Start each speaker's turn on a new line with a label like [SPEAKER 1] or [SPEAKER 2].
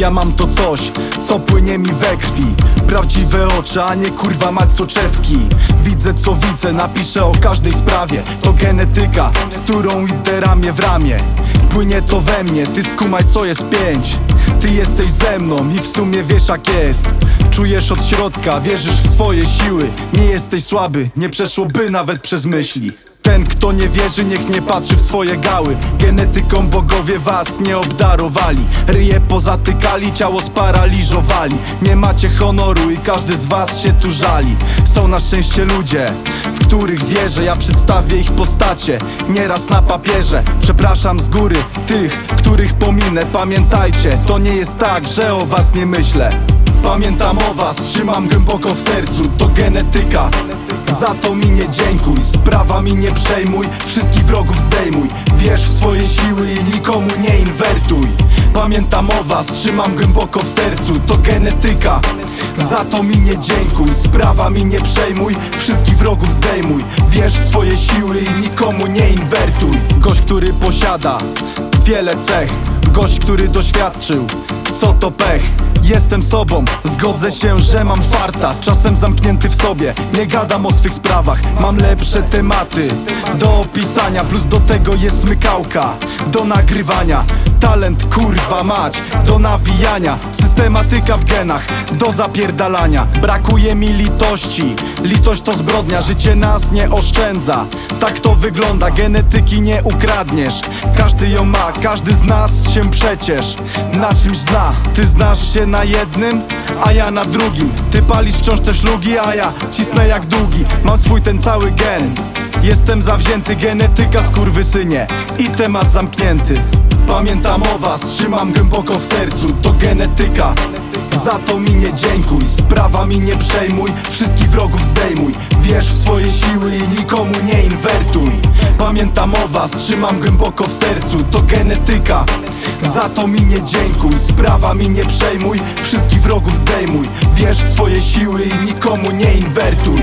[SPEAKER 1] Ja mam to coś, co płynie mi we krwi. Prawdziwe oczy, a nie kurwa mać soczewki. Widzę co widzę, napiszę o każdej sprawie. To genetyka, z którą idę ramię w ramię. Płynie to we mnie, ty skumaj co jest pięć. Ty jesteś ze mną i w sumie wiesz jak jest. Czujesz od środka, wierzysz w swoje siły. Nie jesteś słaby, nie przeszłoby nawet przez myśli ten, kto nie wierzy, niech nie patrzy w swoje gały. Genetyką bogowie was nie obdarowali. Ryje pozatykali, ciało sparaliżowali. Nie macie honoru i każdy z was się tu żali. Są na szczęście ludzie, w których wierzę. Ja przedstawię ich postacie, nieraz na papierze. Przepraszam z góry tych, których pominę. Pamiętajcie, to nie jest tak, że o was nie myślę Pamiętam o was, trzymam głęboko w sercu To genetyka, za to mi nie dziękuj Sprawa mi nie przejmuj, wszystkich wrogów zdejmuj. Wierz w swoje siły i nikomu nie inwertuj. Pamiętam o was, trzymam głęboko w sercu To genetyka, za to mi nie dziękuj Sprawa mi nie przejmuj, wszystkich wrogów zdejmuj. Wierz w swoje siły i nikomu nie inwertuj. Gość, który posiada wiele cech Gość, który doświadczył, co to pech? Jestem sobą, zgodzę się, że mam farta. Czasem zamknięty w sobie, nie gadam o swych sprawach. Mam lepsze tematy do opisania. Plus do tego jest smykałka. Do nagrywania. Talent kurwa mać. Do nawijania. Systematyka w genach. Do zapierdalania. Brakuje mi litości, litość to zbrodnia. Życie nas nie oszczędza, tak to wygląda. Genetyki nie ukradniesz, każdy ją ma. Każdy z nas się przecież na czymś zna Ty znasz się na jednym, a ja na drugim. Ty palisz wciąż te szlugi, a ja cisnę jak długi. Mam swój ten cały gen. Jestem zawzięty, genetyka skurwysynie I temat zamknięty. Pamiętam o was, trzymam głęboko w sercu. To genetyka. Za to mi nie dziękuj, sprawa mi nie przejmuj. Wszystkich wrogów zdejmuj Wierz w swoje siły i nikomu nie inwertuj. Pamiętam o was, trzymam głęboko w sercu To genetyka. Za to mi nie dziękuj, sprawa mi nie przejmuj Wszystkich wrogów zdejmuj. Wierz w swoje siły i nikomu nie inwertuj